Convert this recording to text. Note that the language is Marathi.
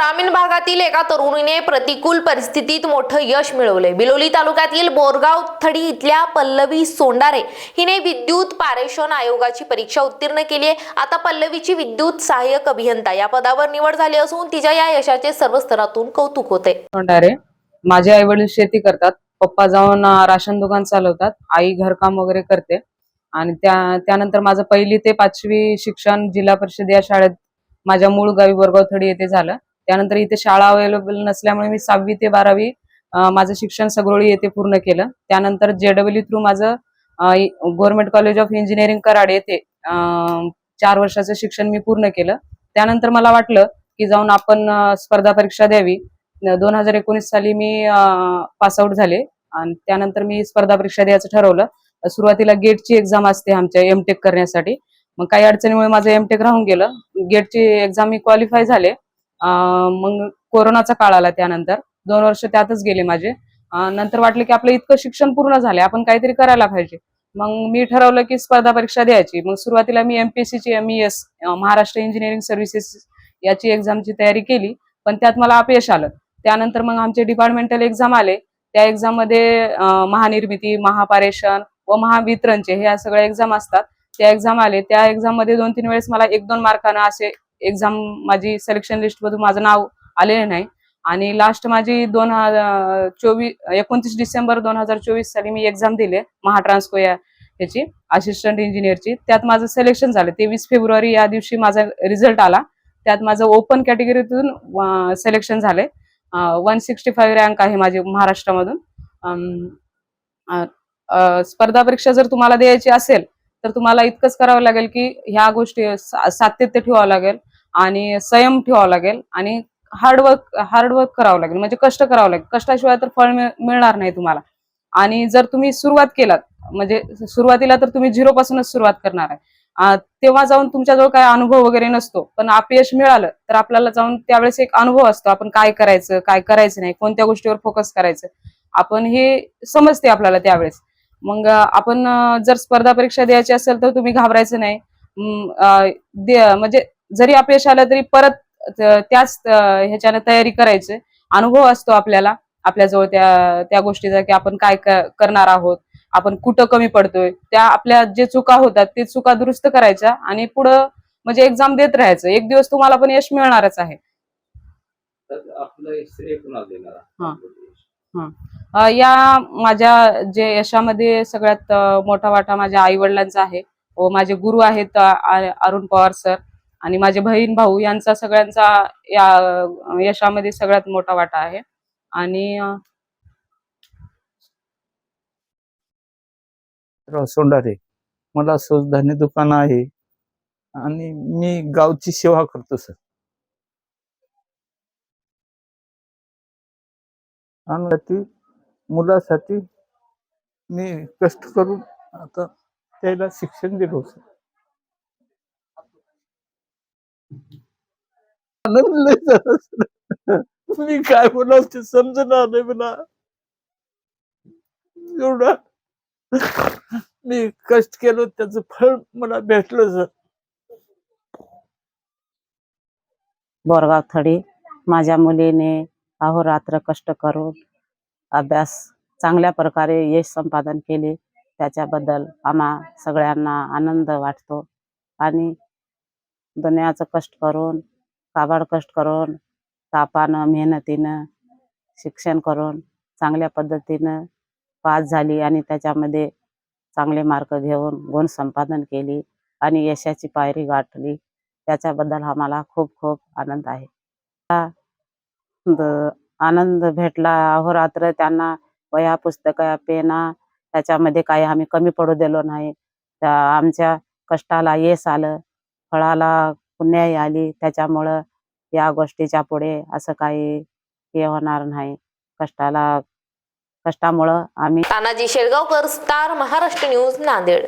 ग्रामीण भागातील एका तरुणीने प्रतिकूल परिस्थितीत मोठं यश मिळवले बिलोली तालुक्यातील बोरगाव थडी इथल्या पल्लवी सोंडारे हिने विद्युत पारेषण आयोगाची परीक्षा उत्तीर्ण केली आहे. आता पल्लवीची विद्युत सहाय्यक अभियंता या पदावर निवड झाली असून तिच्या या यशाचे सर्व स्तरातून कौतुक होते सोंडारे माझे आई वडील शेती करतात. पप्पा जाऊन राशन दुकान चालवतात. आई घरकाम वगैरे करते. आणि त्या त्यानंतर माझं पहिली ते पाचवी शिक्षण जिल्हा परिषद या शाळेत माझ्या मूळ गावी बोरगाव थडी येथे झालं. त्यानंतर इथे शाळा अवेलेबल नसल्यामुळे मी सहावी ते बारावी माझं शिक्षण सगळोळी येथे पूर्ण केलं. त्यानंतर जेडब्ल्यू थ्रू माझं government college of engineering Karad येथे चार वर्षाचं शिक्षण मी पूर्ण केलं. त्यानंतर मला वाटलं की जाऊन आपण स्पर्धा परीक्षा द्यावी. दोन हजार एकोणीस साली मी पासआउट झाले आणि त्यानंतर मी स्पर्धा परीक्षा द्यायचं ठरवलं. सुरुवातीला गेटची एक्झाम असते आमच्या एमटेक करण्यासाठी. मग काही अडचणीमुळे माझं एमटेक राहून गेलं. गेटची एक्झाम मी क्वालिफाय झाले. मग कोरोनाचा काळ आला त्यानंतर. दोन वर्ष त्यातच गेले माझे. नंतर वाटलं की आपलं इतकं शिक्षण पूर्ण झालंय आपण काहीतरी करायला पाहिजे. मग मी ठरवलं की स्पर्धा परीक्षा द्यायची. मग सुरुवातीला मी एमपीएससीची M S Maharashtra engineering services याची एक्झामची तयारी केली पण त्यात मला अपयश आलं. त्यानंतर मग आमचे डिपार्टमेंटल एक्झाम आले. त्या एक्झाममध्ये महानिर्मिती महापारेषण व महावितरणचे ह्या सगळ्या एक्झाम असतात. त्या एक्झाम आले. त्या एक्झाममध्ये दोन तीन वेळेस मला एक दोन मार्कानं असे एक्झाम माझी सिलेक्शन लिस्टमधून माझं नाव आलेलं नाही. आणि लास्ट माझी दोन हजार चोवीस एकोणतीस डिसेंबर दोन हजार चोवीस साली मी एक्झाम दिले महाट्रान्सको या याची असिस्टंट इंजिनियरची त्यात माझं सिलेक्शन झालं. तेवीस फेब्रुवारी या दिवशी माझा रिझल्ट आला. त्यात माझं ओपन कॅटेगरीतून सिलेक्शन झाले वन सिक्स्टी फाईव्ह रँक आहे माझी महाराष्ट्रामधून. स्पर्धा परीक्षा जर तुम्हाला द्यायची असेल तर तुम्हाला इतकंच करावं लागेल की ह्या गोष्टी सा- सातत्य ठेवावं लागेल. आणि संयम ठेवावा लागेल आणि हार्डवर्क हार्डवर्क करावं लागेल. म्हणजे कष्ट करावं लागेल. कष्टाशिवाय तर फळ मिळ- मिळणार नाही तुम्हाला. आणि जर तुम्ही सुरुवात केलात म्हणजे सुरुवातीला तर तुम्ही झिरो पासूनच सुरुवात करणार आहे. तेव्हा जाऊन तुमच्याजवळ काय अनुभव वगैरे नसतो. पण अपयश मिळालं तर आपल्याला जाऊन त्यावेळेस एक अनुभव असतो. आपण काय करायचं काय करायचं नाही कोणत्या गोष्टीवर फोकस करायचं. आपण हे समजते आपल्याला त्यावेळेस. मग आपण जर स्पर्धा परीक्षा द्यायची असेल तर तुम्ही घाबरायचं नाही. म्हणजे जरी अपयश आलं तरी परत त्याच ह्याच्यानं तयारी करायची अनुभव असतो आपल्याला आपल्याजवळ त्या त्या गोष्टीचा की आपण काय करणार आहोत आपण कुठं कमी पडतोय त्या आपल्या जे चुका होतात ते चुका दुरुस्त करायच्या आणि पुढं म्हणजे एक्झाम देत राहायचं. एक दिवस तुम्हाला पण यश मिळणारच आहे. हा. या माझ्या जे यशामध्ये सगळ्यात मोठा वाटा माझ्या आई वडिलांचा आहे व माझे गुरु आहेत अरुण पवार सर. आणि माझे बहीण भाऊ यांचा सगळ्यांचा या यशामध्ये सगळ्यात मोठा वाटा आहे. आणि सोंडारे मला स्वस्त दुकान आहे आणि मी गावची सेवा करतो सर. आणि ती मुलासाठी मी कष्ट करून आता त्याला शिक्षण दिलो सर आनंद लय झाला सर. मी काय बोलावं ते समजणार नाही मला एवढा मी कष्ट केलं त्याचं फळ मला भेटलं सर. बोरगाव थडी माझ्या मुलीने अहोरात्र कष्ट करून अभ्यास चांगल्या प्रकारे यश संपादन केले. त्याच्याबद्दल आम्हा सगळ्यांना आनंद वाटतो. आणि दुनियाचं कष्ट करून काबाड कष्ट करून तापानं मेहनतीनं शिक्षण करून चांगल्या पद्धतीनं पास झाली आणि त्याच्यामध्ये चांगले मार्क घेऊन गुण संपादन केली आणि यशाची पायरी गाठली त्याच्याबद्दल आम्हाला खूप खूप आनंद आहे. हा द- आनंद भेटला अहोरात्र त्यांना वया पुस्तक पेना त्याच्यामध्ये काही आम्ही कमी पडू दिलो नाही. त्या आमच्या कष्टाला यश आलं. फळाला पुण्याई आली त्याच्यामुळं या गोष्टीच्या पुढे असं काही हे होणार नाही. कष्टाला कष्टामुळं आम्ही तानाजी शेळगावकर स्टार महाराष्ट्र न्यूज नांदेड.